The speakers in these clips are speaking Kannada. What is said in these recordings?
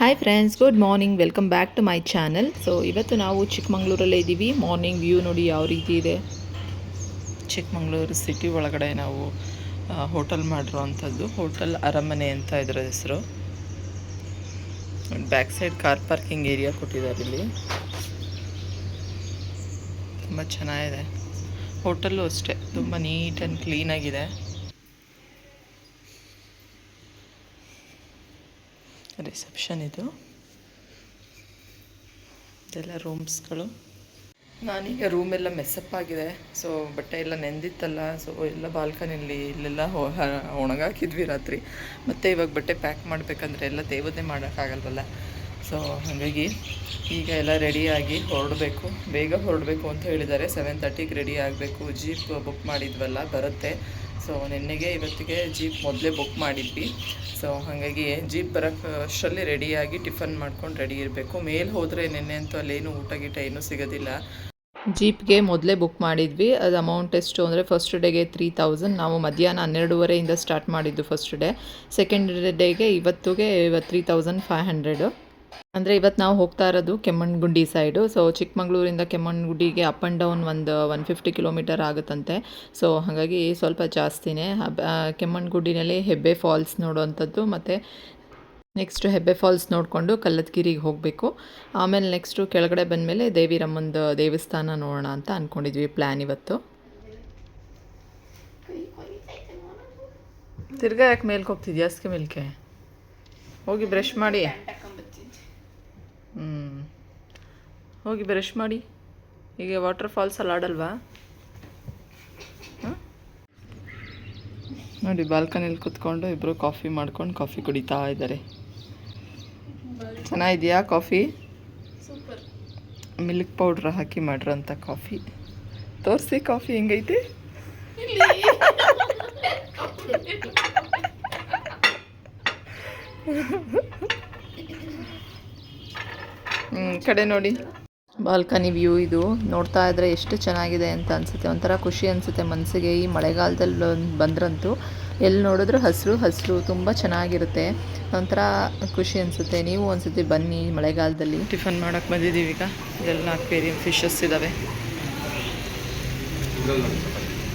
Hi friends good morning welcome back to my channel so ಇವತ್ತು ನಾವು ಚಿಕ್ಕಮಂಗ್ಳೂರಲ್ಲೇ ಇದ್ದೀವಿ ಮಾರ್ನಿಂಗ್ ವ್ಯೂ ನೋಡಿ ಯಾವ ರೀತಿ ಇದೆ. ಚಿಕ್ಕಮಂಗ್ಳೂರು ಸಿಟಿ ಒಳಗಡೆ ನಾವು ಹೋಟೆಲ್ ಮಾಡಿರೋವಂಥದ್ದು. ಹೋಟೆಲ್ ಅರಮನೆ ಅಂತ ಇದರ ಹೆಸರು. Back side car parking area ಕೊಟ್ಟಿದ್ದಾರೆ ಇಲ್ಲಿ. ತುಂಬ ಚೆನ್ನಾಗಿದೆ. ಹೋಟೆಲ್ಲು ಅಷ್ಟೇ. ತುಂಬ ನೀಟ್ ಆ್ಯಂಡ್ ಕ್ಲೀನಾಗಿದೆ ರಿಸೆಪ್ಷನ್ ಇದು. ಇದೆಲ್ಲ ರೂಮ್ಸ್ಗಳು ನಾನೀಗ ರೂಮೆಲ್ಲ ಮೆಸ್ಸಪ್ ಆಗಿದೆ. ಸೊ ಬಟ್ಟೆ ಎಲ್ಲ ನೆಂದಿತ್ತಲ್ಲ. ಸೊ ಎಲ್ಲ ಬಾಲ್ಕನಿಲಿ ಇಲ್ಲೆಲ್ಲ ಒಣಗಾಕಿದ್ವಿ ರಾತ್ರಿ. ಮತ್ತು ಇವಾಗ ಬಟ್ಟೆ ಪ್ಯಾಕ್ ಮಾಡಬೇಕಂದ್ರೆ ಎಲ್ಲ ದೇವದೇ ಮಾಡೋಕ್ಕಾಗಲ್ವಲ್ಲ? ಸೊ ಹಾಗಾಗಿ ಈಗ ಎಲ್ಲ ರೆಡಿಯಾಗಿ ಹೊರಡಬೇಕು. ಬೇಗ ಹೊರಡಬೇಕು ಅಂತ ಹೇಳಿದ್ದಾರೆ. ಸೆವೆನ್ ತರ್ಟಿಗೆ ರೆಡಿ ಆಗಬೇಕು. ಜೀಪ್ ಬುಕ್ ಮಾಡಿದ್ವಲ್ಲ, ಬರುತ್ತೆ. ಸೊ ನಿನ್ನೆಗೆ ಇವತ್ತಿಗೆ ಜೀಪ್ ಮೊದಲೇ ಬುಕ್ ಮಾಡಿದ್ವಿ. ಸೊ ಹಾಗಾಗಿ ಜೀಪ್ ಬರೋಕ್ಕೆ ಅಷ್ಟರಲ್ಲಿ ರೆಡಿಯಾಗಿ ಟಿಫನ್ ಮಾಡ್ಕೊಂಡು ರೆಡಿ ಇರಬೇಕು. ಮೇಲೆ ಹೋದರೆ ನಿನ್ನೆ ಅಂತೂ ಅಲ್ಲೇನು ಊಟ ಗೀಟ ಏನೂ ಸಿಗೋದಿಲ್ಲ. ಜೀಪ್ಗೆ ಮೊದಲೇ ಬುಕ್ ಮಾಡಿದ್ವಿ. ಅದು ಅಮೌಂಟ್ ಎಷ್ಟು ಅಂದರೆ ಫಸ್ಟ್ ಡೇಗೆ ತ್ರೀ ತೌಸಂಡ್ ನಾವು ಮಧ್ಯಾಹ್ನ ಹನ್ನೆರಡೂವರೆಯಿಂದ ಸ್ಟಾರ್ಟ್ ಮಾಡಿದ್ದು ಫಸ್ಟ್ ಡೇ ಸೆಕೆಂಡ್ ಡೇಗೆ ಇವತ್ತಿಗೆ ಇವತ್ತು ತ್ರೀ ತೌಸಂಡ್ ಫೈವ್ ಹಂಡ್ರೆಡು ಅಂದರೆ ಇವತ್ತು ನಾವು ಹೋಗ್ತಾ ಇರೋದು ಕೆಮ್ಮಣ್ಣುಗುಂಡಿ ಸೈಡು ಸೊ ಚಿಕ್ಕಮಗಳೂರಿಂದ ಕೆಮ್ಮಣ್ಣುಗುಂಡಿಗೆ ಅಪ್ ಆ್ಯಂಡ್ ಡೌನ್ ಒಂದು ಒನ್ ಫಿಫ್ಟಿ ಕಿಲೋಮೀಟರ್ ಆಗುತ್ತಂತೆ. ಸೊ ಹಾಗಾಗಿ ಸ್ವಲ್ಪ ಜಾಸ್ತಿನೇ. ಆ, ಹೆಬ್ಬೆ ಫಾಲ್ಸ್ ನೋಡುವಂಥದ್ದು. ಮತ್ತು ನೆಕ್ಸ್ಟ್ ಹೆಬ್ಬೆ ಫಾಲ್ಸ್ ನೋಡಿಕೊಂಡು ಕಲ್ಲತ್ಗಿರಿಗೆ ಹೋಗಬೇಕು. ಆಮೇಲೆ ನೆಕ್ಸ್ಟು ಕೆಳಗಡೆ ಬಂದಮೇಲೆ ದೇವಿರಮ್ಮಂದು ದೇವಸ್ಥಾನ ನೋಡೋಣ ಅಂತ ಅಂದ್ಕೊಂಡಿದ್ವಿ ಪ್ಲ್ಯಾನ್ ಇವತ್ತು. ತಿರ್ಗಾ ಯಾಕೆ ಮೇಲ್ಗೆ ಅಸ್ಕೆ ಮೇಲ್ಕೆ? ಹೋಗಿ ಬ್ರಷ್ ಮಾಡಿ. ಹ್ಞೂ ಹೋಗಿ ಬ್ರಷ್ ಮಾಡಿ. ಈಗ ವಾಟರ್ ಫಾಲ್ಸ್ ಅಲ್ಲಿ ಆಡಲ್ವಾ? ಹಾಂ? ನೋಡಿ ಬಾಲ್ಕನಿಯಲ್ಲಿ ಕುತ್ಕೊಂಡು ಇಬ್ಬರು ಕಾಫಿ ಮಾಡ್ಕೊಂಡು ಕಾಫಿ ಕುಡಿತಾ ಇದ್ದಾರೆ. ಚೆನ್ನಾಗಿದೆಯಾ ಕಾಫಿ ಮಿಲ್ಕ್ ಪೌಡ್ರ್ ಹಾಕಿ ಮಾಡಿರೋಂಥ ಕಾಫಿ ತೋರಿಸಿ ಕಾಫಿ ಹೆಂಗೈತೆ ಹ್ಮ್, ಕಡೆ ನೋಡಿ. ಬಾಲ್ಕನಿ ವ್ಯೂ ಇದು. ನೋಡ್ತಾ ಇದ್ರೆ ಎಷ್ಟು ಚೆನ್ನಾಗಿದೆ ಅಂತ ಅನ್ಸುತ್ತೆ. ಒಂಥರ ಖುಷಿ ಅನ್ಸುತ್ತೆ ಮನಸ್ಸಿಗೆ ಈ ಮಳೆಗಾಲದಲ್ಲಿ ಬಂದ್ರಂತೂ. ಎಲ್ಲಿ ನೋಡಿದ್ರು ಹಸಿರು ಹಸಿರು ತುಂಬ ಚೆನ್ನಾಗಿರುತ್ತೆ. ಒಂಥರ ಖುಷಿ ಅನಿಸುತ್ತೆ. ನೀವು ಒಂದ್ಸತಿ ಬನ್ನಿ ಮಳೆಗಾಲದಲ್ಲಿ. ಟಿಫನ್ ಮಾಡೋಕ್ಕೆ ಬಂದಿದ್ದೀವಿ ಈಗ. ಇದೆಲ್ಲ ಅಕ್ವೇರಿಯಂ ಫಿಶಸ್ ಇದ್ದಾವೆ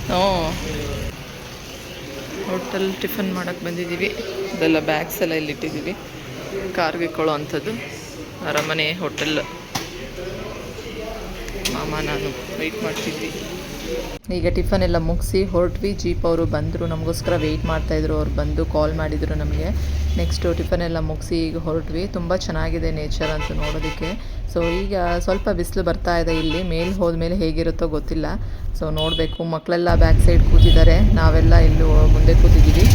ಹ್ಞೂ ಹೋಟೆಲ್ ಟಿಫನ್ ಮಾಡೋಕ್ಕೆ ಬಂದಿದ್ದೀವಿ. ಇದೆಲ್ಲ ಬ್ಯಾಗ್ಸ್ ಎಲ್ಲ ಇಲ್ಲಿ ಇಟ್ಟಿದ್ದೀವಿ ಕಾರ್ಗೆ ಕೊಡೋ ಅಂಥದ್ದು. ಅರಮನೆ ಹೋಟೆಲ್. ಮಾಮ, ನಾನು ವೆಯ್ಟ್ ಮಾಡ್ತಿದ್ವಿ. ಈಗ ಟಿಫನ್ ಎಲ್ಲ ಮುಗಿಸಿ ಹೊರಟ್ವಿ. ಜೀಪ್ ಅವರು ಬಂದರು. ನಮಗೋಸ್ಕರ ವೆಯ್ಟ್ ಮಾಡ್ತಾಯಿದ್ರು ಅವ್ರು ಬಂದು ಕಾಲ್ ಮಾಡಿದರು ನಮಗೆ. ನೆಕ್ಸ್ಟು ಟಿಫನ್ ಎಲ್ಲ ಮುಗಿಸಿ ಈಗ ಹೊರಟ್ವಿ. ತುಂಬ ಚೆನ್ನಾಗಿದೆ ನೇಚರ್ ಅಂತ ನೋಡೋದಕ್ಕೆ. ಸೊ ಈಗ ಸ್ವಲ್ಪ ಬಿಸಿಲು ಬರ್ತಾ ಇದೆ ಇಲ್ಲಿ. ಮೇಲೆ ಹೋದ್ಮೇಲೆ ಹೇಗಿರುತ್ತೋ ಗೊತ್ತಿಲ್ಲ. ಸೊ ನೋಡಬೇಕು. ಮಕ್ಕಳೆಲ್ಲ ಬ್ಯಾಕ್ ಸೈಡ್ ಕೂತಿದ್ದಾರೆ. ನಾವೆಲ್ಲ ಇಲ್ಲೂ ಮುಂದೆ ಕೂತಿದ್ದೀವಿ.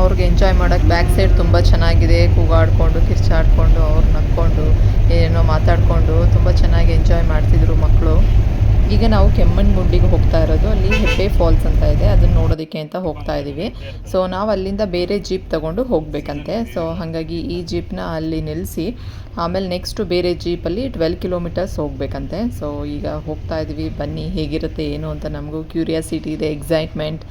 ಅವ್ರಿಗೆ ಎಂಜಾಯ್ ಮಾಡೋಕ್ಕೆ ಬ್ಯಾಕ್ ಸೈಡ್ ತುಂಬ ಚೆನ್ನಾಗಿದೆ. ಕೂಗಾಡಿಕೊಂಡು, ಕಿರ್ಚಾಡಿಕೊಂಡು, ಅವ್ರು ನಕ್ಕೊಂಡು, ಏನೋ ಮಾತಾಡಿಕೊಂಡು ತುಂಬ ಚೆನ್ನಾಗಿ ಎಂಜಾಯ್ ಮಾಡ್ತಿದ್ರು ಮಕ್ಕಳು ಈಗ ನಾವು ಕೆಮ್ಮಣ್ಣಗುಂಡಿಗೆ ಹೋಗ್ತಾ ಇರೋದು. ಅಲ್ಲಿ ಹೆಬ್ಬೆ ಫಾಲ್ಸ್ ಅಂತ ಇದೆ. ಅದನ್ನು ನೋಡೋದಕ್ಕೆ ಅಂತ ಹೋಗ್ತಾ ಇದ್ದೀವಿ ಸೊ ನಾವು ಅಲ್ಲಿಂದ ಬೇರೆ ಜೀಪ್ ತಗೊಂಡು ಹೋಗಬೇಕಂತೆ. ಸೊ ಹಾಗಾಗಿ ಈ ಜೀಪ್ನ ಅಲ್ಲಿ ನಿಲ್ಲಿಸಿ ಆಮೇಲೆ ನೆಕ್ಸ್ಟು ಬೇರೆ ಜೀಪಲ್ಲಿ ಟ್ವೆಲ್ ಕಿಲೋಮೀಟರ್ಸ್ ಹೋಗಬೇಕಂತೆ. ಸೊ ಈಗ ಹೋಗ್ತಾ ಇದ್ದೀವಿ ಬನ್ನಿ, ಹೇಗಿರುತ್ತೆ, ಏನು ಅಂತ ನಮಗೂ ಕ್ಯೂರಿಯಾಸಿಟಿ ಇದೆ ಎಕ್ಸೈಟ್ಮೆಂಟ್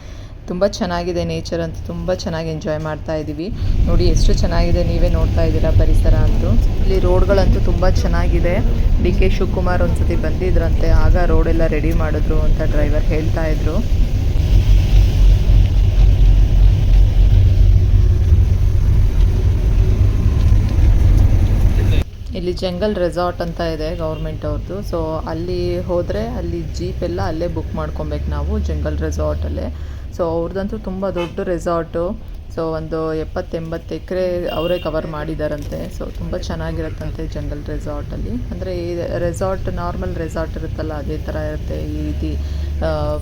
ತುಂಬ ಚೆನ್ನಾಗಿದೆ ನೇಚರ್ ಅಂತೂ ತುಂಬ ಚೆನ್ನಾಗಿ ಎಂಜಾಯ್ ಮಾಡ್ತಾ ಇದ್ದೀವಿ ನೋಡಿ, ಎಷ್ಟು ಚೆನ್ನಾಗಿದೆ ನೀವೇ ನೋಡ್ತಾ ಇದ್ದೀರಾ ಪರಿಸರ ಅಂತೂ. ಇಲ್ಲಿ ರೋಡ್ಗಳಂತೂ ತುಂಬ ಚೆನ್ನಾಗಿದೆ. ಡಿ ಕೆ ಶಿವಕುಮಾರ್ ಒಂದ್ಸತಿ ಬಂದಿದ್ರಂತೆ, ಆಗ ರೋಡೆಲ್ಲ ರೆಡಿ ಮಾಡಿದ್ರು ಅಂತ ಡ್ರೈವರ್ ಹೇಳ್ತಾ ಇದ್ರು. ಇಲ್ಲಿ ಜಂಗಲ್ ರೆಸಾರ್ಟ್ ಅಂತ ಇದೆ ಗೌರ್ಮೆಂಟ್ ಅವ್ರದ್ದು ಸೊ ಅಲ್ಲಿ ಹೋದರೆ, ಅಲ್ಲಿ ಜೀಪ್ ಎಲ್ಲ ಅಲ್ಲೇ ಬುಕ್ ಮಾಡ್ಕೊಬೇಕು ನಾವು ಜಂಗಲ್ ರೆಸಾರ್ಟಲ್ಲೇ ಸೊ ಅವ್ರದ್ದಂತೂ ತುಂಬ ದೊಡ್ಡ ರೆಸಾರ್ಟು ಸೊ ಒಂದು ಎಪ್ಪತ್ತೆಂಬತ್ತು ಎಕರೆ ಅವರೇ ಕವರ್ ಮಾಡಿದಾರಂತೆ. ಸೊ ತುಂಬ ಚೆನ್ನಾಗಿರುತ್ತಂತೆ ಜಂಗಲ್ ರೆಸಾರ್ಟಲ್ಲಿ ಅಂದರೆ ಈ ರೆಸಾರ್ಟ್ ನಾರ್ಮಲ್ ರೆಸಾರ್ಟ್ ಇರುತ್ತಲ್ಲ, ಅದೇ ಥರ ಇರುತ್ತೆ. ಈ ರೀತಿ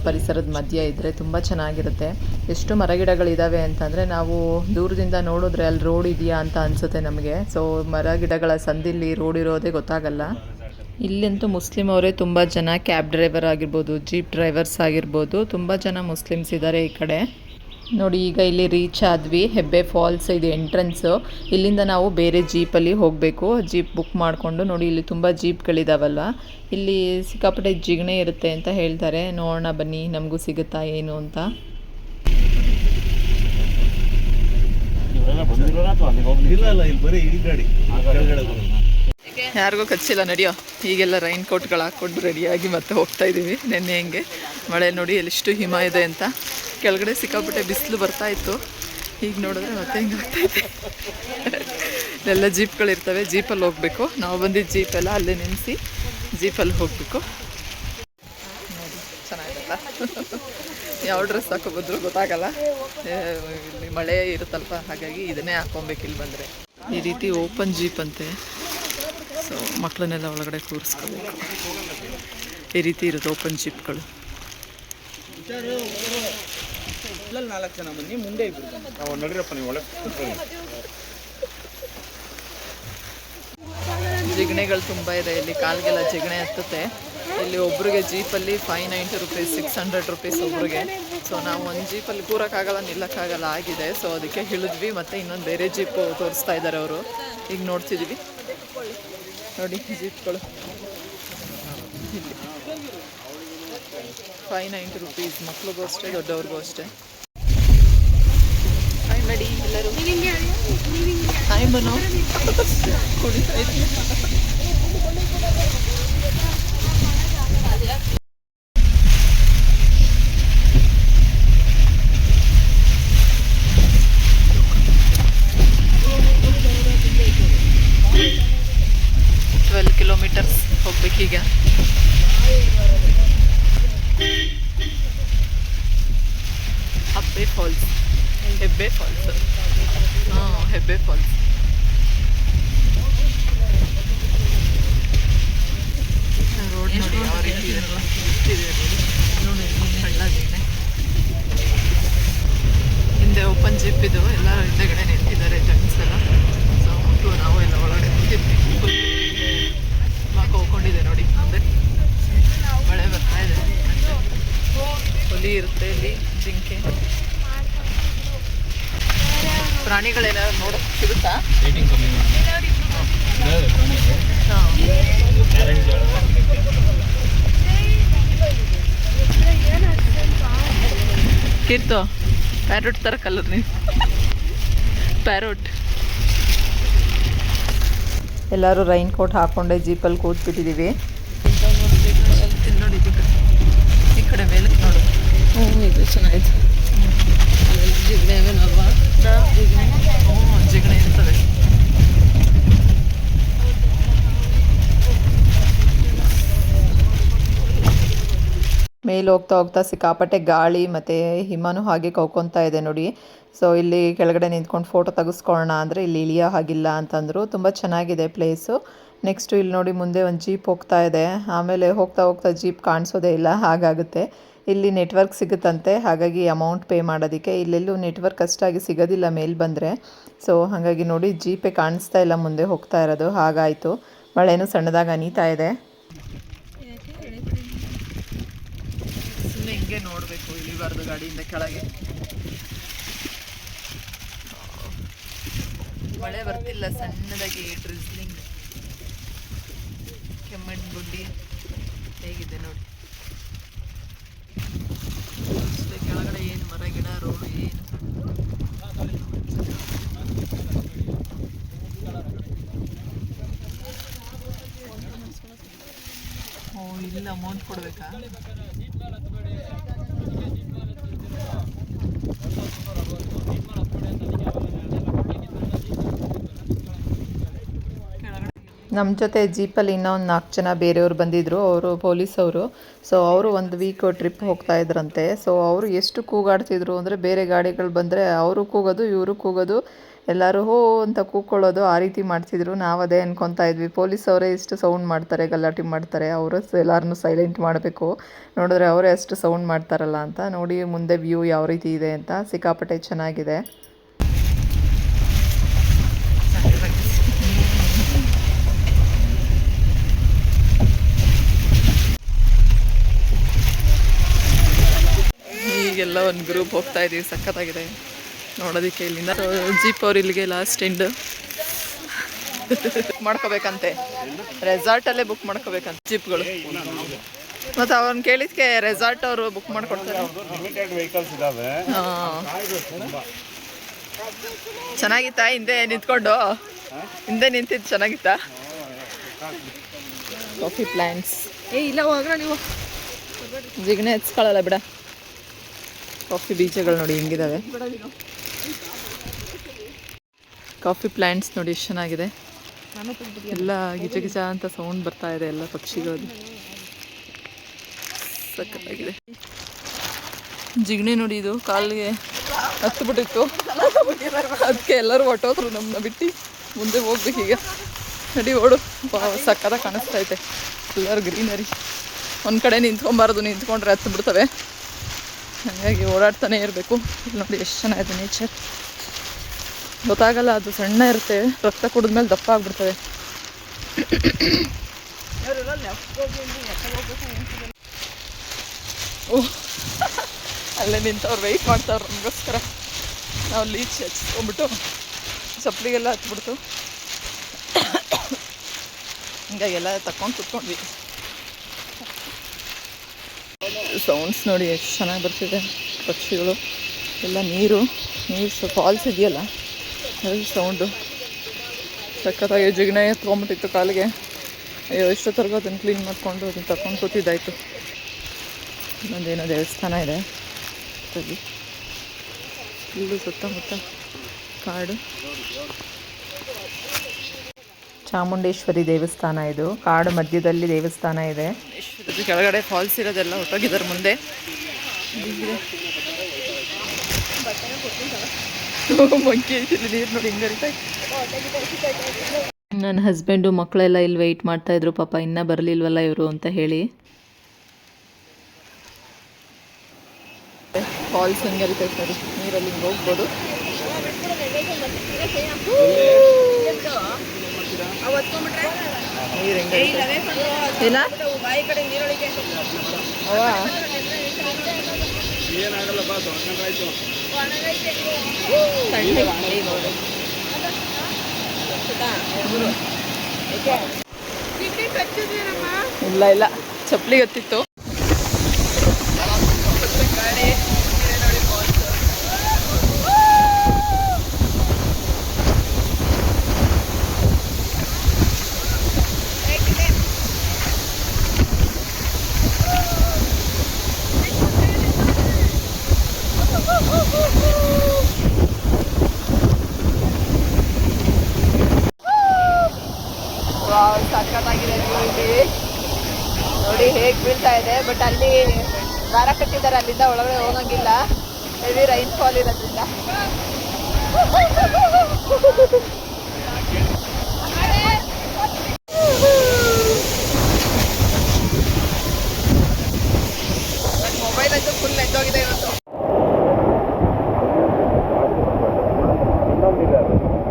ಪರಿಸರದ ಮಧ್ಯೆ ಇದ್ದರೆ ತುಂಬ ಚೆನ್ನಾಗಿರುತ್ತೆ. ಎಷ್ಟು ಮರಗಿಡಗಳಿದ್ದಾವೆ ಅಂತಂದರೆ ನಾವು ದೂರದಿಂದ ನೋಡಿದ್ರೆ ಅಲ್ಲಿ ರೋಡ್ ಇದೆಯಾ ಅಂತ ಅನಿಸುತ್ತೆ ನಮಗೆ. ಸೊ ಮರಗಿಡಗಳ ಸಂದಿಲ್ಲಿ ರೋಡ್ ಇರೋದೇ ಗೊತ್ತಾಗಲ್ಲ. ಇಲ್ಲಂತೂ ಮುಸ್ಲಿಂ ಅವರೇ ತುಂಬ ಜನ ಕ್ಯಾಬ್ ಡ್ರೈವರ್ ಆಗಿರ್ಬೋದು ಜೀಪ್ ಡ್ರೈವರ್ಸ್ ಆಗಿರ್ಬೋದು ತುಂಬ ಜನ ಮುಸ್ಲಿಮ್ಸ್ ಇದ್ದಾರೆ ಈ ಕಡೆ. ನೋಡಿ ಈಗ ಇಲ್ಲಿ ರೀಚ್ ಆದ್ವಿ ಹೆಬ್ಬೆ ಫಾಲ್ಸ್ ಇದು ಎಂಟ್ರೆನ್ಸು ಇಲ್ಲಿಂದ ನಾವು ಬೇರೆ ಜೀಪಲ್ಲಿ ಹೋಗಬೇಕು. ಜೀಪ್ ಬುಕ್ ಮಾಡಿಕೊಂಡು ನೋಡಿ ಇಲ್ಲಿ ತುಂಬ ಜೀಪ್ಗಳಿದಾವಲ್ವ ಇಲ್ಲಿ ಸಿಕ್ಕಾಪಟ್ಟೆ ಜಿಗಣೆ ಇರುತ್ತೆ ಅಂತ ಹೇಳ್ತಾರೆ. ನೋಡೋಣ ಬನ್ನಿ ನಮಗೂ ಸಿಗುತ್ತಾ ಏನು ಅಂತ. ಇಲ್ಲ ಇಲ್ಲ ಇಲ್ಲಿ ಬರೀ ಈ ಗಾಡಿ ಕೆಳಗಡೆ ಬರೋದು. ಯಾರಿಗೂ ಕಚ್ಚಿಲ್ಲ, ನಡೆಯೋ. ಈಗೆಲ್ಲ ರೈನ್ ಕೋಟ್ಗಳು ಹಾಕ್ಕೊಂಡು ರೆಡಿಯಾಗಿ ಮತ್ತೆ ಹೋಗ್ತಾ ಇದ್ದೀವಿ ನೆನ್ನೆ ಹೆಂಗೆ? ಮಳೆ ನೋಡಿ ಎಲ್ಲಿಷ್ಟು ಹಿಮ ಇದೆ ಅಂತ. ಕೆಳಗಡೆ ಸಿಕ್ಕಾಪಟ್ಟೆ ಬಿಸಿಲು ಬರ್ತಾ ಇತ್ತು. ಈಗ ನೋಡಿದ್ರೆ ಮತ್ತೆ ಹಿಂಗೆ ಆಗ್ತಾ ಇದೆ. ಎಲ್ಲ ಜೀಪ್ಗಳಿರ್ತವೆ ಜೀಪಲ್ಲಿ ಹೋಗಬೇಕು. ನಾವು ಬಂದಿದ್ದ ಜೀಪೆಲ್ಲ ಅಲ್ಲೇ ನೆನೆಸಿ ಜೀಪಲ್ಲಿ ಹೋಗಬೇಕು. ನೋಡಿ ಚೆನ್ನಾಗಿರಲ್ಲ ಯಾವ ಡ್ರೆಸ್ ಹಾಕೋಬಂದ್ರು ಗೊತ್ತಾಗಲ್ಲ. ಇಲ್ಲಿ ಮಳೆ ಇರುತ್ತಲ್ಪ ಹಾಗಾಗಿ ಇದನ್ನೇ ಹಾಕೊಬೇಕು ಇಲ್ಲಿ ಬಂದರೆ. ಈ ರೀತಿ ಓಪನ್ ಜೀಪ್ ಅಂತೆ. ಸೊ ಮಕ್ಕಳನ್ನೆಲ್ಲ ಒಳಗಡೆ ಕೂರಿಸ್ಕೋಬೇಕು. ಈ ರೀತಿ ಇರುತ್ತೆ ಓಪನ್ ಜೀಪ್ಗಳು ನಾಲ್ಕು ಜನ ಬನ್ನಿ ಮುಂದೆ. ಜಿಗಣೆಗಳು ತುಂಬ ಇದೆ. ಇಲ್ಲಿ ಕಾಲ್ಗೆಲ್ಲ ಜಿಗಣೆ ಹತ್ತುತ್ತೆ. ಇಲ್ಲಿ ಒಬ್ರಿಗೆ ಜೀಪಲ್ಲಿ five ninety rupees six hundred rupees ಒಬ್ರಿಗೆ. ಸೊ ನಾವು ಒಂದು ಜೀಪಲ್ಲಿ ಕೂರೋಕ್ಕಾಗಲ್ಲ ನಿಲ್ಲಕ್ಕಾಗಲ್ಲ ಆಗಿದೆ. ಸೊ ಅದಕ್ಕೆ ಇಳಿದ್ವಿ. ಮತ್ತು ಇನ್ನೊಂದು ಬೇರೆ ಜೀಪು ತೋರಿಸ್ತಾ ಇದ್ದಾರೆ ಅವರು. ಈಗ ನೋಡ್ತಿದ್ದೀವಿ ನೋಡಿ ಜೀಪ್ಗಳು ಇಲ್ಲಿ ಫೈವ್ ನೈಂಟಿ ರುಪೀಸ್ ಮಕ್ಳಿಗೂ ಅಷ್ಟೇ, ದೊಡ್ಡವ್ರಿಗೂ ಅಷ್ಟೇ. ಹಾಯ್ ಮೇಡಿ ಎಲ್ಲರೂ? ಹಾಯ್ ಮನೋ. ಕುಡಿತಾ ಇದ್ದೀನಿ ಟ್ವೆಲ್ ಕಿಲೋಮೀಟರ್ಸ್ ಹೋಗ್ಬೇಕೀಗ ಹಬ್ಬೆ ಫಾಲ್ಸ್ ಹೆಬ್ಬೆ ಫಾಲ್ಸ್ ಹಾಂ ಹೆಬ್ಬೆ ಫಾಲ್ಸ್ ರೋಡ್ ನೋಡಿ ಯಾವ ರೀತಿ ಇದೆ ಇದೆ ನೋಡಿ ಹಳ್ಳಾಗಿದೆ ಹಿಂದೆ ಓಪನ್ ಜಿಪ್ ಇದು ಎಲ್ಲ ಹಿಂದೆಗಡೆ ನಿಂತಿದ್ದಾರೆ ಜಂಟ್ಸ್ ಎಲ್ಲ ಸೊ ಮಕ್ಕಳು ನಾವು ಎಲ್ಲ ಒಳಗಡೆ ನಿಂತಿದ್ವಿ ಫುಲ್ ಮಾಕ ಹೋಗ್ಕೊಂಡಿದೆ ನೋಡಿ ಮುಂದೆ ಮಳೆ ಬರ್ತಾ ಇದೆ ಹುಲಿ ಇರುತ್ತೆ ಇಲ್ಲಿ ಜಿಂಕೆ ಪ್ರಾಣಿಗಳೇನಾದ್ರು ನೋಡೋಕೆ ಸಿಗುತ್ತಾ ಹಾಂ ಕೀರ್ತು ಪ್ಯಾರೋಟ್ ತರ ಕಲರ್ ನೀವು ಪ್ಯಾರೋಟ್ ಎಲ್ಲರೂ ರೈನ್ ಕೋಟ್ ಹಾಕೊಂಡೆ ಜೀಪಲ್ಲಿ ಕೂತ್ಬಿಟ್ಟಿದ್ದೀವಿ ನೋಡಿ ಈ ಕಡೆ. ಈ ಕಡೆ ಮೇಲೆ ನೋಡು. ಹ್ಞೂ ಇದು ಚೆನ್ನಾಗಿದೆ ಜಿಗಣೆ ಹ್ಞೂ ಜಿಗಣೆ ಇರ್ತವೆ ಮೇಲೆ ಹೋಗ್ತಾ ಹೋಗ್ತಾ ಸಿಕ್ಕಾಪಟ್ಟೆ ಗಾಳಿ ಮತ್ತು ಹಿಮನೂ ಹಾಗೆ ಕೌಕೊತಾ ಇದೆ ನೋಡಿ. ಸೊ ಇಲ್ಲಿ ಕೆಳಗಡೆ ನಿಂತ್ಕೊಂಡು ಫೋಟೋ ತೆಗೆಸ್ಕೊಳ್ಳೋಣ ಅಂದರೆ ಇಲ್ಲಿ ಇಳಿಯೋ ಹಾಗಿಲ್ಲ ಅಂತಂದರು. ತುಂಬ ಚೆನ್ನಾಗಿದೆ ಪ್ಲೇಸು ನೆಕ್ಸ್ಟು ಇಲ್ಲಿ ನೋಡಿ ಮುಂದೆ ಒಂದು ಜೀಪ್ ಹೋಗ್ತಾ ಇದೆ. ಆಮೇಲೆ ಹೋಗ್ತಾ ಹೋಗ್ತಾ ಜೀಪ್ ಕಾಣಿಸೋದೇ ಇಲ್ಲ, ಹಾಗಾಗುತ್ತೆ. ಇಲ್ಲಿ ನೆಟ್ವರ್ಕ್ ಸಿಗುತ್ತಂತೆ, ಹಾಗಾಗಿ ಅಮೌಂಟ್ ಪೇ ಮಾಡೋದಕ್ಕೆ ಇಲ್ಲೆಲ್ಲೂ ನೆಟ್ವರ್ಕ್ ಅಷ್ಟಾಗಿ ಸಿಗೋದಿಲ್ಲ ಮೇಲೆ ಬಂದರೆ. ಸೊ ಹಾಗಾಗಿ ನೋಡಿ ಜೀಪೇ ಕಾಣಿಸ್ತಾ ಇಲ್ಲ, ಮುಂದೆ ಹೋಗ್ತಾ ಇರೋದು, ಹಾಗಾಯಿತು. ಮಳೆನೂ ಸಣ್ಣದಾಗಿ ಅನೀತಾ ಇದೆ. ಹಿಂಗೆ ನೋಡಬೇಕು ಇಳಿಬಾರ್ದು ಗಾಡಿಯಿಂದ ಕೆಳಗೆ. ಮಳೆ ಬರ್ತಿಲ್ಲ, ಸಣ್ಣದಾಗಿ ಡ್ರಿಸ್ಲಿಂಗ್ ಕೆಮ್ಮಣ್ಣು ಗುಂಡಿ ಹೇಗಿದೆ ನೋಡಿ. ಕೆಳಗಡೆ ಏನು ಮರ, ಗಿಡ, ರೋಡು, ಏನು? ಓ, ಇಲ್ಲ ಅಮೌಂಟ್ ಕೊಡಬೇಕಾ? ನಮ್ಮ ಜೊತೆ ಜೀಪಲ್ಲಿ ಇನ್ನೊಂದು ನಾಲ್ಕು ಜನ ಬೇರೆಯವರು ಬಂದಿದ್ದರು ಅವರು ಪೊಲೀಸವರು. ಸೊ ಅವರು ಒಂದು ವೀಕ್ ಟ್ರಿಪ್ ಹೋಗ್ತಾ ಇದ್ರಂತೆ. ಸೊ ಅವರು ಎಷ್ಟು ಕೂಗಾಡ್ತಿದ್ರು ಅಂದರೆ ಬೇರೆ ಗಾಡಿಗಳು ಬಂದರೆ ಅವರು ಕೂಗೋದು, ಇವರು ಕೂಗೋದು, ಎಲ್ಲರೂ ಹೋ ಅಂತ ಕೂಕ್ಕೊಳ್ಳೋದು ಆ ರೀತಿ ಮಾಡ್ತಿದ್ರು. ನಾವು ಅದೇ ಅನ್ಕೊತಾ ಇದ್ವಿ. ಪೊಲೀಸವರೇ ಇಷ್ಟು ಸೌಂಡ್ ಮಾಡ್ತಾರೆ, ಗಲಾಟೆ ಮಾಡ್ತಾರೆ. ಅವರು ಎಲ್ಲರನ್ನೂ ಸೈಲೆಂಟ್ ಮಾಡಬೇಕು. ನೋಡಿದ್ರೆ ಅವರೇ ಅಷ್ಟು ಸೌಂಡ್ ಮಾಡ್ತಾರಲ್ಲ ಅಂತ. ನೋಡಿ ಮುಂದೆ ವ್ಯೂ ಯಾವ ರೀತಿ ಇದೆ ಅಂತ. ಸಿಕ್ಕಾಪಟ್ಟೆ ಚೆನ್ನಾಗಿದೆ ಈಗೆಲ್ಲ ಒಂದು ಗ್ರೂಪ್ ಹೋಗ್ತಾ ಇದೀವಿ ಸಖತ್ತಾಗಿದೆ. ನೋಡೋದಕ್ಕೆ ಇಲ್ಲಿಂದ. ಜೀಪ್ ಅವ್ರು ಇಲ್ಲಿಗೆ ಲಾಸ್ಟ್ ಎಂಡ್ ಮಾಡ್ಕೋಬೇಕಂತೆ. ರೆಸಾರ್ಟಲ್ಲೇ ಬುಕ್ ಮಾಡ್ಕೋಬೇಕಂತ ಜೀಪ್ಗಳು ಮತ್ತು ಅವ್ರನ್ನ ಕೇಳಿದ್ಕೆ ರೆಸಾರ್ಟ್ ಅವರು ಬುಕ್ ಮಾಡ್ಕೊಡ್ತಾರೆ. ಚೆನ್ನಾಗಿತ್ತ ವೆಹಿಕಲ್ಸ್ ಇದಾವೆ. ಹಾಂ. ಚೆನ್ನಾಗಿತ್ತಾ? ಹಿಂದೆ ನಿಂತ್ಕೊಂಡು? ಹಿಂದೆ ನಿಂತಿದ್ದು ಚೆನ್ನಾಗಿತ್ತಾ? ಕಾಫಿ ಪ್ಲ್ಯಾಂಟ್ಸ್ ಏ ಇಲ್ಲ ಹೋಗ್ರ ನೀವು. ಜಿಗಣೆ ಹೆಚ್ಕೊಳ್ಳಲ್ಲ ಬಿಡ. ಕಾಫಿ ಬೀಜಗಳು ನೋಡಿ ಹೆಂಗಿದಾವೆ. ಕಾಫಿ ಪ್ಲ್ಯಾಂಟ್ಸ್ ನೋಡಿ ಎಷ್ಟು ಚೆನ್ನಾಗಿದೆ. ಎಲ್ಲ ಗಿಜ ಗಿಜ ಅಂತ ಸೌಂಡ್ ಬರ್ತಾ ಇದೆ ಎಲ್ಲ ಪಕ್ಷಿಗಳದ್ದು. ಸಕ್ಕತ್ತಾಗಿದೆ ಜಿಗಣಿ ನೋಡಿ ಇದು ಕಾಲಿಗೆ ಹತ್ತು ಬಿಟ್ಟಿತ್ತು ಅದಕ್ಕೆ ಎಲ್ಲರೂ ಹೊಟ್ಟೋದ್ರು ನಮ್ಮನ್ನ ಬಿಟ್ಟು ಮುಂದೆ ಹೋಗ್ಬೇಕೀಗ ನಡಿ ಓಡು. ಸಕ್ಕತ್ತಾಗಿ ಕಾಣಿಸ್ತಾ ಐತೆ. ಎಲ್ಲರೂ ಗ್ರೀನರಿ. ಒಂದು ಕಡೆ ನಿಂತ್ಕೊಬಾರ್ದು, ನಿಂತ್ಕೊಂಡ್ರೆ ಹತ್ತು ಬಿಡ್ತವೆ ಹಾಗಾಗಿ ಓಡಾಡ್ತಾನೆ ಇರಬೇಕು. ಇಲ್ಲಿ ನೋಡಿ ಎಷ್ಟು ಚೆನ್ನಾಗಿದೆ ನೇಚರ್ ಗೊತ್ತಾಗಲ್ಲ, ಅದು ಸಣ್ಣ ಇರುತ್ತೆ. ರಕ್ತ ಕುಡಿದ್ಮೇಲೆ ದಪ್ಪ ಆಗ್ಬಿಡ್ತವೆ ಓಹ್ ಅಲ್ಲೇ ನಿಂತವ್ರು ವೆಯ್ಟ್ ಮಾಡ್ತಾವ್ರು ನಮಗೋಸ್ಕರ. ನಾವು ಲೀಚ್ ಹಚ್ಕೊಂಡ್ಬಿಟ್ಟು ಚಪ್ಪಲಿಗೆಲ್ಲ ಹತ್ಬಿಡ್ತು. ಹಿಂಗಾಗೆಲ್ಲ ತಕೊಂಡು ಕುತ್ಕೊಂಡ್ವಿ. ಸೌಂಡ್ಸ್ ನೋಡಿ ಎಷ್ಟು ಚೆನ್ನಾಗಿ ಬರ್ತಿದೆ. ಪಕ್ಷಿಗಳು, ಎಲ್ಲ ನೀರು ನೀರು ಫಾಲ್ಸ್ ಇದೆಯಲ್ಲ ಅದು ಸೌಂಡು ಸಖತ್ತಾಗಿ ಜಿಗಣೆ ಎತ್ಕೊಂಬಿಟ್ಟಿತ್ತು ಕಾಲಿಗೆ. ಅಯ್ಯೋ ಎಷ್ಟೊತ್ತರೆಗೂ ಅದನ್ನು ಕ್ಲೀನ್ ಮಾಡಿಕೊಂಡು ಅದನ್ನು ತಕೊಂಡು ಕೂತಿದ್ದಾಯಿತು. ಇನ್ನೊಂದೇನೋ ದೇವಸ್ಥಾನ ಇದೆ. ಇಲ್ಲೂ ಸುತ್ತಮುತ್ತ ಕಾಡು. ಚಾಮುಂಡೇಶ್ವರಿ ದೇವಸ್ಥಾನ ಇದು. ಕಾಡು ಮಧ್ಯದಲ್ಲಿ ದೇವಸ್ಥಾನ ಇದೆ. ಕೆಳಗಡೆ ಫಾಲ್ಸ್ ಇರೋದೆಲ್ಲ ಹೊಟ್ಟೋಗಿದ್ದಾರೆ ಮುಂದೆ. ನೀರು ನೋಡಿ ನನ್ನ ಹಸ್ಬೆಂಡು ಮಕ್ಕಳೆಲ್ಲ ಇಲ್ಲಿ ವೆಯ್ಟ್ ಮಾಡ್ತಾ ಇದ್ರು ಪಾಪ ಇನ್ನೂ ಬರಲಿಲ್ವಲ್ಲ ಇವರು ಅಂತ ಹೇಳಿ. ಫಾಲ್ಸ್ ಹಂಗೆ ಸರಿ ನೀರಲ್ಲಿ ಹಿಂಗೆ ಹೋಗ್ಬೋದು. ತೊಳ್ಕೊಂಡ್ರಾಯ್ತು ಇಲ್ಲ ಇಲ್ಲ. ಚಪ್ಪಲಿ ಗೊತ್ತಿತ್ತು ಸಖತ್ತಾಗಿದೆ view ಇಲ್ಲಿ ನೋಡಿ ಹೇಗೆ ಬೀಳ್ತಾ ಇದೆ ಬಟ್ ಅಲ್ಲಿ ದಾರ ಕಟ್ಟಿದ್ದಾರೆ ಅಲ್ಲಿಂದ ಒಳಗಡೆ ಹೋಗಂಗಿಲ್ಲ. ಹೆವಿ ರೈನ್ ಫಾಲ್ ಮೊಬೈಲ್ ಅಂತೂ ಫುಲ್ ಎದ್ದೋಗಿದೆ ಇವತ್ತು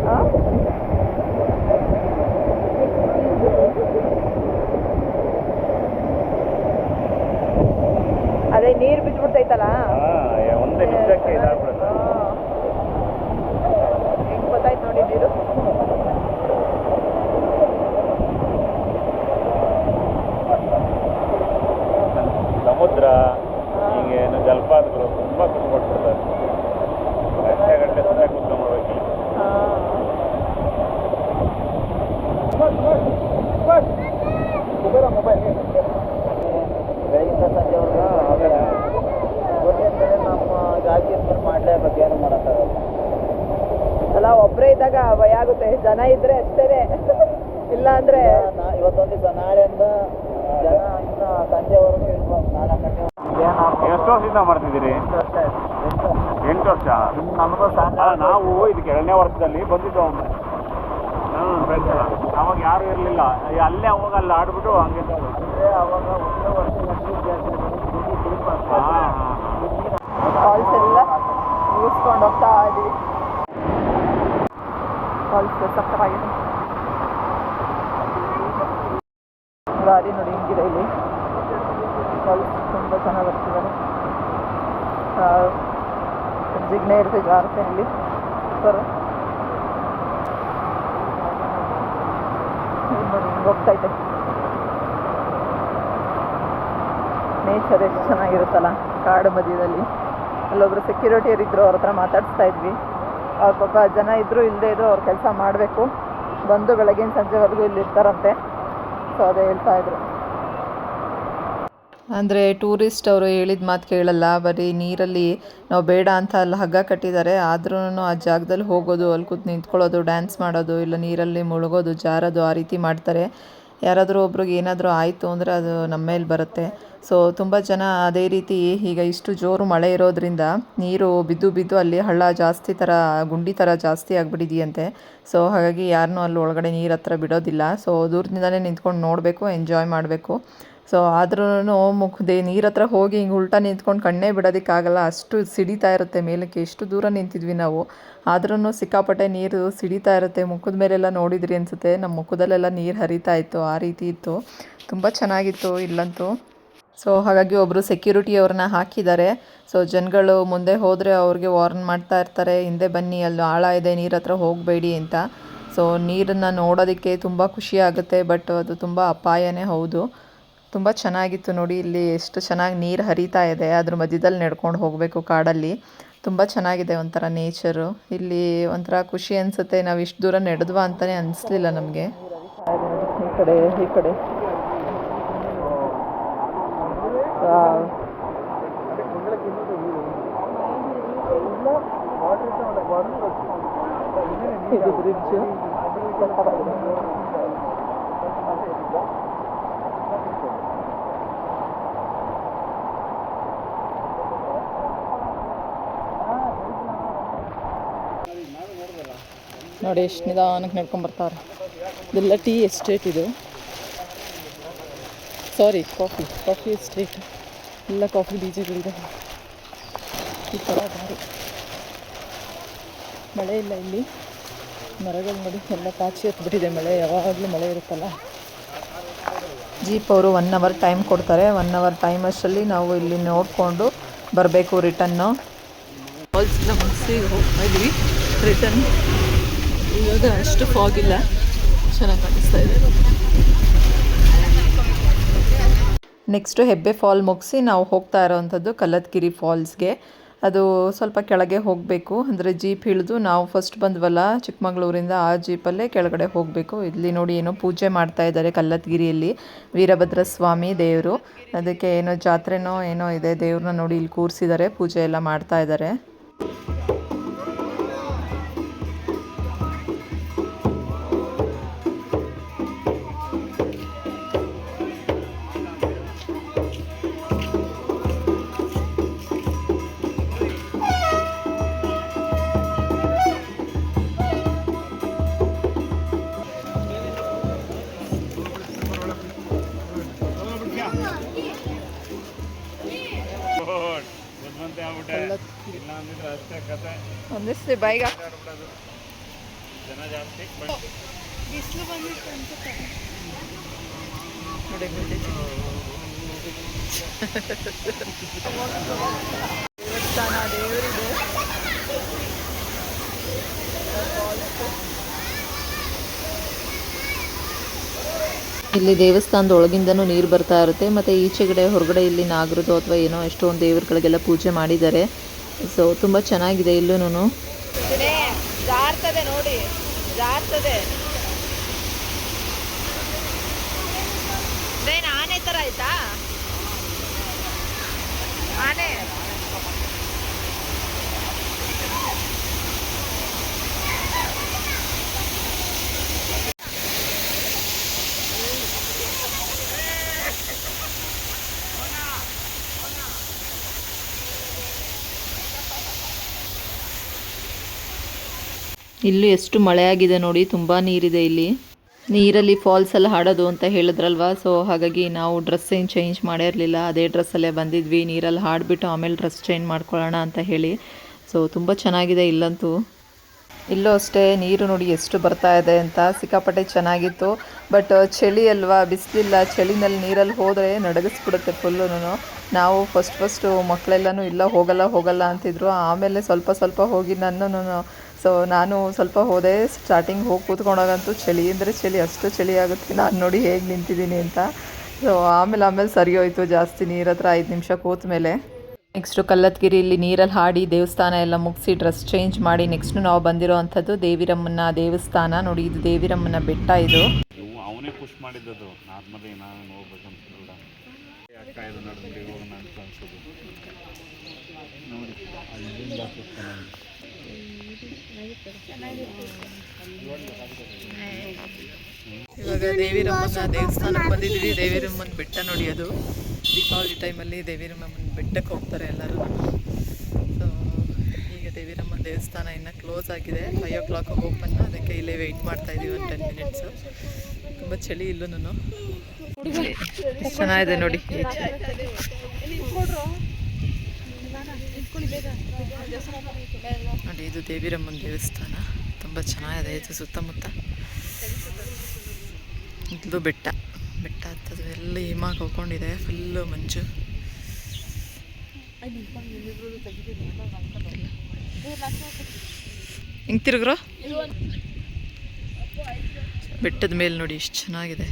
ಆ? ಅದೇ ನೀರು ಬಿದ್ದ್ಬಿಡ್ತೈತಲ್ಲ ಒಂದು ನಿಮಿಷಕ್ಕೆ ಇದಾಗ್ಬಿಡುತ್ತೆ ಹೆಂಗ್ ಗೊತ್ತಾಯ್ತು ನೋಡಿ ನೀರು ಸಮುದ್ರ ಈಗೇನು ಜಲಪಾತಗಳು ತುಂಬ ಖುಷಿ ಕೊಟ್ಬಿಡ್ತಾರೆ ಗಂಟೆ ಗಂಟೆ ಸುಮ್ಮನೆ ಕೂತ್ಕೊಂಡ್ಬಿಡ್ಬೇಕು ಬೆಳಗಿಂದ ಸಂಜೆವರೆಗೂ ಗೊತ್ತಿರ್ತದೆ ನಮ್ಮ ಜಾತಿ ಹೆಸರು ಮಾಡಲೇಬೇಕು ಏನು ಮಾಡೋಕ್ಕಾಗಲ್ಲ ಅಲ್ಲ ಒಬ್ಬರೇ ಇದ್ದಾಗ ಭಯ ಆಗುತ್ತೆ. ಜನ ಇದ್ರೆ ಅಷ್ಟೇನೆ. ಇಲ್ಲ ಅಂದ್ರೆ ಇವತ್ತೊಂದು ದಿವಸ ನಾಳೆಯಿಂದ ಜನ ಇನ್ನು ಸಂಜೆವರೆಗೂ ಇರ್ಬೋದು. ಎಷ್ಟು ವರ್ಷದಿಂದ ಮಾಡ್ತಿದ್ದೀರಿ? ಎಂಟು ವರ್ಷ ನಮಗೂ ನಾವು ಇದಕ್ಕೆ ಎರಡನೇ ವರ್ಷದಲ್ಲಿ ಬಂದಿದ್ದು ಒಮ್ಮೆ. ಅವಾಗ ಯಾರು ಇರಲಿಲ್ಲ. ಅಲ್ಲೇ ಹೋಗಲ್ಲ ಆಡ್ಬಿಟ್ಟು ಹಂಗೆ ಅಂದರೆ ಅವಾಗ ಒಂದು ವರ್ಷ ಎಲ್ಲ ಮುಗಿಸ್ಕೊಂಡು ಹೋಗ್ತಾ ಇದೀವಿ. ಫಾಲ್ಸ್ ಸಕ್ಕತ್ತಾಗಿದೆ ಗಾಡಿ ನೋಡಿ ಹಿಂಗಿದೆ ಇಲ್ಲಿ. ಫಾಲ್ಸ್ ತುಂಬ ಚೆನ್ನಾಗಿ ಬರ್ತಿದ್ದಾರೆ ಜಿಗ್ನೆ ಇರುತ್ತೆ ಜಾರುತ್ತೆ ಇಲ್ಲಿ ಸರ್ ನೋಡಿ ಹಿಂಗೆ ಹೋಗ್ತೈತೆ ನೇಚರ್ ಎಷ್ಟು ಚೆನ್ನಾಗಿರುತ್ತಲ್ಲ. ಕಾಡು ಮಧ್ಯದಲ್ಲಿ. ಅಲ್ಲೊಬ್ರು ಸೆಕ್ಯೂರಿಟಿಯರ್ ಇದ್ರು ಅವ್ರ ಹತ್ರ ಮಾತಾಡಿಸ್ತಾ ಇದ್ವಿ. ಅವ್ರ ಪಾಪ ಜನ ಇದ್ದರೂ ಇಲ್ಲದೆ ಇದ್ರು ಅವ್ರು ಕೆಲಸ ಮಾಡಬೇಕು. ಬಂದು ಬೆಳಗಿನ ಸಂಜೆವರೆಗೂ ಇಲ್ಲಿ ಇರ್ತಾರಂತೆ. ಸೊ ಅದೇ ಹೇಳ್ತಾ ಇದ್ರು. ಅಂದರೆ ಟೂರಿಸ್ಟ್ ಅವರು ಹೇಳಿದ ಮಾತು ಕೇಳಲ್ಲ, ಬರೀ ನೀರಲ್ಲಿ ನಾವು ಬೇಡ ಅಂತ ಅಲ್ಲಿ ಹಗ್ಗ ಕಟ್ಟಿದ್ದಾರೆ ಆದ್ರೂ ಆ ಜಾಗದಲ್ಲಿ ಹೋಗೋದು, ಅಲ್ಲಿ ಕೂತ್ ನಿಂತ್ಕೊಳ್ಳೋದು ಡ್ಯಾನ್ಸ್ ಮಾಡೋದು, ಇಲ್ಲ ನೀರಲ್ಲಿ ಮುಳುಗೋದು, ಜಾರೋದು ಆ ರೀತಿ ಮಾಡ್ತಾರೆ. ಯಾರಾದರೂ ಒಬ್ರಿಗೆ ಏನಾದರೂ ಆಯಿತು ಅಂದರೆ ಅದು ನಮ್ಮ ಮೇಲೆ ಬರುತ್ತೆ. ಸೊ ತುಂಬ ಜನ ಅದೇ ರೀತಿ ಈಗ ಇಷ್ಟು ಜೋರು ಮಳೆ ಇರೋದರಿಂದ ನೀರು ಬಿದ್ದು ಬಿದ್ದು ಅಲ್ಲಿ ಹಳ್ಳ ಜಾಸ್ತಿ ಥರ, ಗುಂಡಿ ಥರ ಜಾಸ್ತಿ ಆಗಿಬಿಟ್ಟಿದೆಯಂತೆ. ಸೊ ಹಾಗಾಗಿ ಯಾರನ್ನೂ ಅಲ್ಲಿ ಒಳಗಡೆ ನೀರು ಹತ್ರ ಬಿಡೋದಿಲ್ಲ. ಸೊ ದೂರದಿಂದಲೇ ನಿಂತ್ಕೊಂಡು ನೋಡಬೇಕು ಎಂಜಾಯ್ ಮಾಡಬೇಕು. ಸೊ ಆದ್ರೂ ಮುಖದೆ ನೀರ ಹತ್ರ ಹೋಗಿ ಹಿಂಗೆ ಉಲ್ಟಾ ನಿಂತ್ಕೊಂಡು ಕಣ್ಣೇ ಬಿಡೋದಕ್ಕಾಗಲ್ಲ. ಅಷ್ಟು ಸಿಡಿತಾ ಇರುತ್ತೆ ಮೇಲಕ್ಕೆ. ಎಷ್ಟು ದೂರ ನಿಂತಿದ್ವಿ ನಾವು. ಆದ್ರೂ ಸಿಕ್ಕಾಪಟ್ಟೆ ನೀರು ಸಿಡಿತಾ ಇರುತ್ತೆ. ಮುಖದ ಮೇಲೆಲ್ಲ ನೋಡಿದ್ರಿ ಅನಿಸುತ್ತೆ. ನಮ್ಮ ಮುಖದಲ್ಲೆಲ್ಲ ನೀರು ಹರಿತಾ ಇತ್ತು. ಆ ರೀತಿ ಇತ್ತು. ತುಂಬ ಚೆನ್ನಾಗಿತ್ತು ಇಲ್ಲಂತೂ. ಸೊ ಹಾಗಾಗಿ ಒಬ್ಬರು ಸೆಕ್ಯೂರಿಟಿ ಅವ್ರನ್ನ ಹಾಕಿದ್ದಾರೆ. ಸೊ ಜನಗಳು ಮುಂದೆ ಹೋದರೆ ಅವ್ರಿಗೆ ವಾರ್ನ್ ಮಾಡ್ತಾ ಇರ್ತಾರೆ. ಹಿಂದೆ ಬನ್ನಿ, ಅಲ್ಲಿ ಆಳ ಇದೆ, ನೀರ ಹತ್ರ ಹೋಗಬೇಡಿ ಅಂತ. ಸೊ ನೀರನ್ನು ನೋಡೋದಕ್ಕೆ ತುಂಬ ಖುಷಿ ಆಗುತ್ತೆ. ಬಟ್ ಅದು ತುಂಬ ಅಪಾಯನೇ ಹೌದು. ತುಂಬ ಚೆನ್ನಾಗಿತ್ತು ನೋಡಿ ಇಲ್ಲಿ ಎಷ್ಟು ಚೆನ್ನಾಗಿ ನೀರು ಹರಿತಾ ಇದೆ. ಅದ್ರ ಮಧ್ಯದಲ್ಲಿ ನಡ್ಕೊಂಡು ಹೋಗಬೇಕು ಕಾಡಲ್ಲಿ. ತುಂಬ ಚೆನ್ನಾಗಿದೆ ಒಂಥರ ನೇಚರು ಇಲ್ಲಿ ಒಂಥರ ಖುಷಿ ಅನಿಸುತ್ತೆ ನಾವು ಇಷ್ಟು ದೂರ ನಡೆದ್ವಾ ಅಂತಲೇ ಅನಿಸ್ಲಿಲ್ಲ ನಮಗೆ. ಈ ಕಡೆ ಈ ಕಡೆ. ಇದು ಬ್ರಿಡ್ಜ್ ನೋಡಿ, ಎಷ್ಟು ನಿಧಾನಕ್ಕೆ ನಡ್ಕೊಂಬರ್ತಾರೆ ಇದೆಲ್ಲ ಟೀ ಎಸ್ಟೇಟ್ ಇದು. ಸಾರಿ ಕಾಫಿ ಕಾಫಿ ಎಸ್ಟೇಟ್ ಎಲ್ಲ ಕಾಫಿ ಬೀಜಗಳಿದೆ. ಈ ಥರ ದಾರಿ. ಮಳೆ ಇಲ್ಲ ಇಲ್ಲಿ. ಮರಗಳು ನೋಡಿ, ಎಲ್ಲ ಪಾಚಿ ಹತ್ಬಿಟ್ಟಿದೆ ಮಳೆ. ಯಾವಾಗಲೂ ಮಳೆ ಇರುತ್ತಲ್ಲ. ಜೀಪ್ ಅವರು ಒನ್ ಅವರ್ ಟೈಮ್ ಕೊಡ್ತಾರೆ. ಒನ್ ಅವರ್ ಟೈಮ್ ಅಷ್ಟರಲ್ಲಿ ನಾವು ಇಲ್ಲಿ ನೋಡಿಕೊಂಡು ಬರಬೇಕು ರಿಟನ್ನು ಮುಗಿಸಿ ಹೋಗ್ತಾ ಇದ್ವಿ ರಿಟರ್ನ್ ಇವಾಗ ಅಷ್ಟು ಫಾಗ್ ಇಲ್ಲ. ಚೆನ್ನಾಗಿ ಕಾಣಿಸ್ತಾ ಇದೆ. ನೆಕ್ಸ್ಟು ಹೆಬ್ಬೆ ಫಾಲ್ ಮುಗಿಸಿ ನಾವು ಹೋಗ್ತಾ ಇರೋವಂಥದ್ದು ಕಲ್ಲತ್ಗಿರಿ ಫಾಲ್ಸ್ಗೆ ಅದು ಸ್ವಲ್ಪ ಕೆಳಗೆ ಹೋಗಬೇಕು. ಅಂದರೆ ಜೀಪ್ ಹಿಡಿದು ನಾವು ಫಸ್ಟ್ ಬಂದ್ವಲ್ಲ, ಚಿಕ್ಕಮಗಳೂರಿಂದ ಆ ಜೀಪಲ್ಲೇ ಕೆಳಗಡೆ ಹೋಗಬೇಕು. ಇಲ್ಲಿ ನೋಡಿ ಏನೋ ಪೂಜೆ ಮಾಡ್ತಾ ಇದ್ದಾರೆ ಕಲ್ಲತ್ಗಿರಿಯಲ್ಲಿ. ವೀರಭದ್ರ ಸ್ವಾಮಿ ದೇವರು. ಅದಕ್ಕೆ ಏನೋ ಜಾತ್ರೆನೋ ಏನೋ ಇದೆ, ದೇವ್ರನ್ನ ನೋಡಿ ಇಲ್ಲಿ ಕೂರಿಸಿದ್ದಾರೆ, ಪೂಜೆ ಎಲ್ಲ ಮಾಡ್ತಾ ಇದ್ದಾರೆ. ಇಲ್ಲಿ ದೇವಸ್ಥಾನದ ಒಳಗಿಂದನೂ ನೀರು ಬರ್ತಾ ಇರುತ್ತೆ, ಮತ್ತು ಈಚೆಗಡೆ ಹೊರಗಡೆ ಇಲ್ಲಿ ನಾಗರದು ಅಥವಾ ಏನೋ ಎಷ್ಟೊಂದು ದೇವರುಗಳಿಗೆಲ್ಲ ಪೂಜೆ ಮಾಡಿದ್ದಾರೆ. ಸೊ ತುಂಬ ಚೆನ್ನಾಗಿದೆ ಇಲ್ಲೂ ಜಾರ್ತದೆ ನೋಡಿ. ಜಾರ್ತದೆ ಆನೆ ಥರ ಆಯ್ತಾ? ಆನೆ. ಇಲ್ಲೂ ಎಷ್ಟು ಮಳೆ ಆಗಿದೆ ನೋಡಿ ತುಂಬ ನೀರಿದೆ ಇಲ್ಲಿ. ನೀರಲ್ಲಿ ಫಾಲ್ಸ್ ಎಲ್ಲ ಹಾಡೋದು ಅಂತ ಹೇಳಿದ್ರಲ್ವಾ? ಸೊ ಹಾಗಾಗಿ ನಾವು ಡ್ರೆಸ್ ಏನು ಚೇಂಜ್ ಮಾಡಿರಲಿಲ್ಲ ಅದೇ ಡ್ರೆಸ್ಸಲ್ಲೇ ಬಂದಿದ್ವಿ. ನೀರಲ್ಲಿ ಹಾಡಿಬಿಟ್ಟು ಆಮೇಲೆ ಡ್ರೆಸ್ ಚೇಂಜ್ ಮಾಡ್ಕೊಳ್ಳೋಣ ಅಂತ ಹೇಳಿ. ಸೊ ತುಂಬ ಚೆನ್ನಾಗಿದೆ ಇಲ್ಲಂತೂ. ಇಲ್ಲೂ ಅಷ್ಟೇ, ನೀರು ನೋಡಿ ಎಷ್ಟು ಬರ್ತಾ ಇದೆ ಅಂತ. ಸಿಕ್ಕಾಪಟ್ಟೆ ಚೆನ್ನಾಗಿತ್ತು. ಬಟ್ ಚಳಿ ಅಲ್ವಾ? ಬಿಸಿಲಿಲ್ಲ. ಚಳಿನಲ್ಲಿ ನೀರಲ್ಲಿ ಹೋದರೆ ನಡಗಿಸ್ಬಿಡುತ್ತೆ ಫುಲ್ಲು ನಾವು ಫಸ್ಟ್ ಫಸ್ಟು ಮಕ್ಕಳೆಲ್ಲನೂ ಇಲ್ಲ, ಹೋಗಲ್ಲ ಹೋಗಲ್ಲ ಅಂತಿದ್ರು. ಆಮೇಲೆ ಸ್ವಲ್ಪ ಸ್ವಲ್ಪ ಹೋಗಿ ನನ್ನೂ ಸೊ ನಾನು ಸ್ವಲ್ಪ ಹೋದೆ ಸ್ಟಾರ್ಟಿಂಗ್ ಹೋಗಿ ಕೂತ್ಕೊಂಡಾಗಂತೂ ಚಳಿ, ಅಂದರೆ ಚಳಿ ಅಷ್ಟು ಚಳಿ ಆಗುತ್ತೆ. ನಾನು ನೋಡಿ ಹೇಗೆ ನಿಂತಿದ್ದೀನಿ ಅಂತ. ಸೊ ಆಮೇಲೆ ಆಮೇಲೆ ಸರಿ ಹೋಯ್ತು, ಜಾಸ್ತಿ ನೀರ ಹತ್ರ ಐದು ನಿಮಿಷ ಕೂತ ಮೇಲೆ ನೆಕ್ಸ್ಟು ಕಲ್ಲತ್ಗಿರಿಯಲ್ಲಿ ನೀರಲ್ಲಿ ಹಾಡಿ ದೇವಸ್ಥಾನ ಎಲ್ಲ ಮುಗಿಸಿ ಡ್ರೆಸ್ ಚೇಂಜ್ ಮಾಡಿ ನೆಕ್ಸ್ಟ್ ನಾವು ಬಂದಿರೋ ಅಂಥದ್ದು ದೇವಿರಮ್ಮನ ದೇವಸ್ಥಾನ. ನೋಡಿ, ಇದು ದೇವಿರಮ್ಮನ ಬೆಟ್ಟ ಇದು. ಅವನೇ ನೋಡಿ ಇವಾಗ ದೇವಿರಮ್ಮನ ದೇವಸ್ಥಾನಕ್ಕೆ ಬಂದಿದ್ದೀವಿ. ದೇವಿರಮ್ಮನ ಬೆಟ್ಟ ನೋಡಿಯೋದು ದೀಪಾವಳಿ ಟೈಮಲ್ಲಿ ದೇವಿರಮ್ಮನ ಬೆಟ್ಟಕ್ಕೆ ಹೋಗ್ತಾರೆ ಎಲ್ಲರೂ. ಸೊ ಈಗ ದೇವಿರಮ್ಮನ ದೇವಸ್ಥಾನ ಇನ್ನು ಕ್ಲೋಸ್ ಆಗಿದೆ. ಫೈವ್ ಓ ಕ್ಲಾಕ್ ಓಪನ್ ಅದಕ್ಕೆ ಇಲ್ಲೇ ವೆಯ್ಟ್ ಮಾಡ್ತಾ ಇದ್ದೀವಿ ಒಂದು ಟೆನ್ ಮಿನಿಟ್ಸು ತುಂಬ ಚಳಿ ಇಲ್ಲೂ ಚೆನ್ನಾಗಿದೆ ನೋಡಿ. ನೋಡಿ, ಇದು ದೇವಿರಮ್ಮನ ದೇವಸ್ಥಾನ. ತುಂಬ ಚೆನ್ನಾಗಿದೆ ಇದು ಸುತ್ತಮುತ್ತ. ಇದು ಬೆಟ್ಟ. ಬೆಟ್ಟ ಹತ್ತದು ಎಲ್ಲ ಹಿಮ ಕಳ್ಕೊಂಡಿದೆ ಫುಲ್ಲು ಮಂಜು. ಹಿಂಗೆ ತಿರುಗ್ರು? ಬೆಟ್ಟದ ಮೇಲೆ ನೋಡಿ ಎಷ್ಟು ಚೆನ್ನಾಗಿದೆ.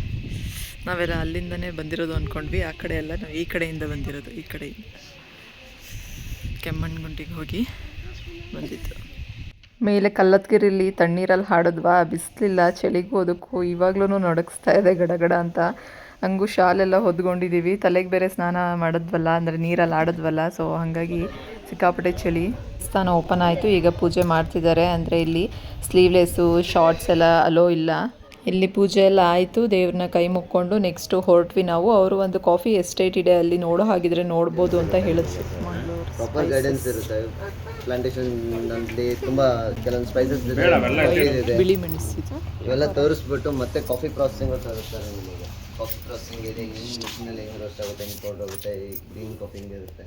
ನಾವೆಲ್ಲ ಅಲ್ಲಿಂದನೇ ಬಂದಿರೋದು ಅಂದ್ಕೊಂಡ್ವಿ ಆ ಕಡೆ ಎಲ್ಲ ನಾವು ಈ ಕಡೆಯಿಂದ ಬಂದಿರೋದು, ಈ ಕಡೆಯಿಂದ. ಕೆಮ್ಮಣ್ಣಗುಂಡಿಗೆ ಹೋಗಿ ಬಂದಿದ್ದು ಮೇಲೆ ಕಲ್ಲತ್ಗಿರಿಲಿ ತಣ್ಣೀರಲ್ಲಿ ಹಾಡಿದ್ವಾ, ಬಿಸಿಲಿಲ್ಲ, ಚಳಿಗೂ ಅದಕ್ಕೂ ಇವಾಗ್ಲೂ ನಡಗಿಸ್ತಾ ಇದೆ ಗಡಗಡ ಅಂತ. ಹಂಗೂ ಶಾಲೆಲ್ಲ ಹೊದ್ಕೊಂಡಿದ್ದೀವಿ ತಲೆಗೆ ಬೇರೆ ಸ್ನಾನ ಮಾಡಿದ್ವಲ್ಲ, ಅಂದರೆ ನೀರಲ್ಲಿ ಆಡಿದ್ವಲ್ಲ ಸೊ ಹಾಗಾಗಿ ಸಿಕ್ಕಾಪಟ್ಟೆ ಚಳಿ. ಸ್ಥಾನ ಓಪನ್ ಆಯಿತು, ಈಗ ಪೂಜೆ ಮಾಡ್ತಿದ್ದಾರೆ. ಅಂದರೆ ಇಲ್ಲಿ ಸ್ಲೀವ್ಲೆಸ್ಸು, ಶಾರ್ಟ್ಸ್ ಎಲ್ಲ ಅಲೋ ಇಲ್ಲ. ಇಲ್ಲಿ ಪೂಜೆ ಎಲ್ಲ ಆಯಿತು, ದೇವ್ರನ್ನ ಕೈ ಮುಕ್ಕೊಂಡು ನೆಕ್ಸ್ಟು ಹೊರಟ್ವಿ ನಾವು. ಅವರು ಒಂದು ಕಾಫಿ ಎಸ್ಟೇಟ್ ಇದೆ, ಅಲ್ಲಿ ನೋಡೋ ಹಾಗಿದ್ರೆ ನೋಡ್ಬೋದು ಅಂತ ಹೇಳಿದ್ರು ಪ್ರಾಪರ್ ಗೈಡೆನ್ಸ್ ಇರುತ್ತೆ. ಪ್ಲಾಂಟೇಶನ್ ಅಲ್ಲಿ ತುಂಬಾ ಕೆಲವೊಂದು ಸ್ಪೈಸಸ್ ಇದೆ. ಇವೆಲ್ಲ ತೋರಿಸ್ಬಿಟ್ಟು ಮತ್ತೆ ಕಾಫಿ ಪ್ರಾಸೆಸಿಂಗ್ ತೋರಿಸ್ತಾರೆ ನಿಮಗೆ. ಕಾಫಿ ಪ್ರಾಸೆಸಿಂಗ್ ಇದೆ ಹೆಂಗ್ ಮಿಷಿನಲ್ಲಿ ಹೆಂಗೆ ರೋಸ್ಟ್ ಆಗುತ್ತೆ ಹೆಂಗೆ ಪೌಡರ್ ಆಗುತ್ತೆ ಗ್ರೀನ್ ಕಾಫಿ ಹಿಂಗೆ ಇರುತ್ತೆ?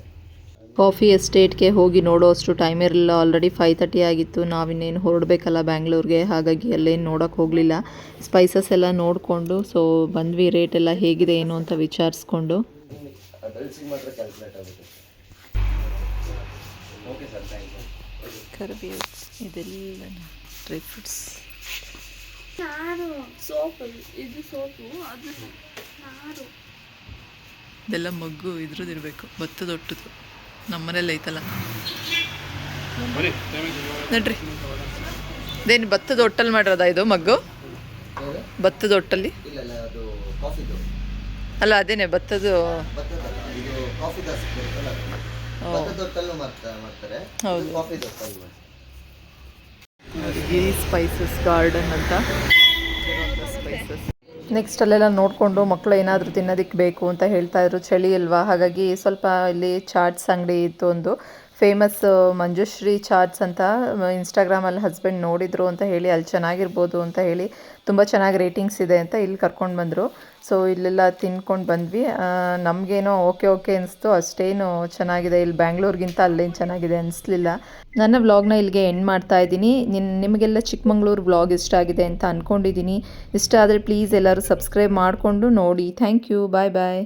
ಕಾಫಿ ಎಸ್ಟೇಟ್ಗೆ ಹೋಗಿ ನೋಡೋ ಅಷ್ಟು ಟೈಮ್ ಇರಲಿಲ್ಲ. ಆಲ್ರೆಡಿ ಫೈವ್ ತರ್ಟಿ ಆಗಿತ್ತು. ನಾವಿನ್ನೇನು ಹೊರಡಬೇಕಲ್ಲ ಬ್ಯಾಂಗ್ಳೂರ್ಗೆ ಹಾಗಾಗಿ ಅಲ್ಲೇನು ನೋಡೋಕೆ ಹೋಗಲಿಲ್ಲ. ಸ್ಪೈಸಸ್ ಎಲ್ಲ ನೋಡಿಕೊಂಡು ಸೊ ಬಂದ್ವಿ. ರೇಟ್ ಎಲ್ಲ ಹೇಗಿದೆ ಏನು ಅಂತ ವಿಚಾರಿಸ್ಕೊಂಡು. ಮಾತ್ರ ಕ್ಯಾಲ್ಕುಲೇಟ್ ಆಗುತ್ತೆ. ಕರಿಬೇವು ಇದೆಲ್ಲ ಡ್ರೈ ಫ್ರೂಟ್ಸ್ ನಾರು ಸೋಪು ಇದು ಸೋಪು ಅದು ನಾರು. ಇದೆಲ್ಲ ಮಗ್ಗು ಇದ್ರದ್ದು ಇರಬೇಕು. ಭತ್ತದ ಒಟ್ಟದು ನಮ್ಮನೇಲಿ ಐತಲ್ಲ. ನೋಡ್ರಿ. ಇದೇನು ಭತ್ತದ ಒಟ್ಟಲ್ಲಿ ಮಾಡಿರೋದ ಇದು ಮಗ್ಗು? ಭತ್ತದ ಒಟ್ಟಲ್ಲಿ? ಅಲ್ಲ ಅದೇನೆ ಭತ್ತದ ಮಾಡ್ತಾರೆ. ಕಾಫಿ ಮಾಡ್ತಾರೆ ಗಿರಿ ಸ್ಪೈಸಸ್ ಗಾರ್ಡನ್ ಅಂತ. ಸ್ಪೈಸಸ್ ನೆಕ್ಸ್ಟ್ ಅಲ್ಲೆಲ್ಲ ನೋಡಿಕೊಂಡು ಮಕ್ಕಳು ಏನಾದರೂ ತಿನ್ನೋದಕ್ಕೆ ಬೇಕು ಅಂತ ಹೇಳ್ತಾ ಇದ್ರು. ಚಳಿ ಅಲ್ವಾ? ಹಾಗಾಗಿ ಸ್ವಲ್ಪ ಇಲ್ಲಿ ಚಾಟ್ಸ್ ಅಂಗಡಿ ಇತ್ತು ಒಂದು. ಫೇಮಸ್ ಮಂಜುಶ್ರೀ ಚಾಟ್ಸ್ ಅಂತ ಇನ್ಸ್ಟಾಗ್ರಾಮಲ್ಲಿ ಹಸ್ಬೆಂಡ್ ನೋಡಿದ್ರು ಅಂತ ಹೇಳಿ ಅಲ್ಲಿ ಚೆನ್ನಾಗಿರ್ಬೋದು ಅಂತ ಹೇಳಿ ತುಂಬ ಚೆನ್ನಾಗಿ ರೇಟಿಂಗ್ಸ್ ಇದೆ ಅಂತ ಇಲ್ಲಿ ಕರ್ಕೊಂಡು ಬಂದರು. ಸೊ ಇಲ್ಲೆಲ್ಲ ತಿನ್ಕೊಂಡು ಬಂದ್ವಿ. ನಮಗೇನೋ ಓಕೆ ಓಕೆ ಅನಿಸ್ತು. ಅಷ್ಟೇನು ಚೆನ್ನಾಗಿದೆ. ಇಲ್ಲಿ ಬ್ಯಾಂಗ್ಳೂರ್ಗಿಂತ ಅಲ್ಲೇನು ಚೆನ್ನಾಗಿದೆ ಅನಿಸ್ಲಿಲ್ಲ. ನನ್ನ ವ್ಲಾಗ್ನ ಇಲ್ಲಿಗೆ ಎಂಡ್ ಮಾಡ್ತಾ ಇದ್ದೀನಿ. ನಿನ್, ನಿಮಗೆಲ್ಲ ಚಿಕ್ಕಮಂಗ್ಳೂರು ವ್ಲಾಗ್ ಇಷ್ಟ ಆಗಿದೆ ಅಂತ ಅಂದ್ಕೊಂಡಿದ್ದೀನಿ ಇಷ್ಟ ಆದರೆ ಪ್ಲೀಸ್ ಎಲ್ಲರೂ ಸಬ್ಸ್ಕ್ರೈಬ್ ಮಾಡಿಕೊಂಡು ನೋಡಿ. Thank you bye bye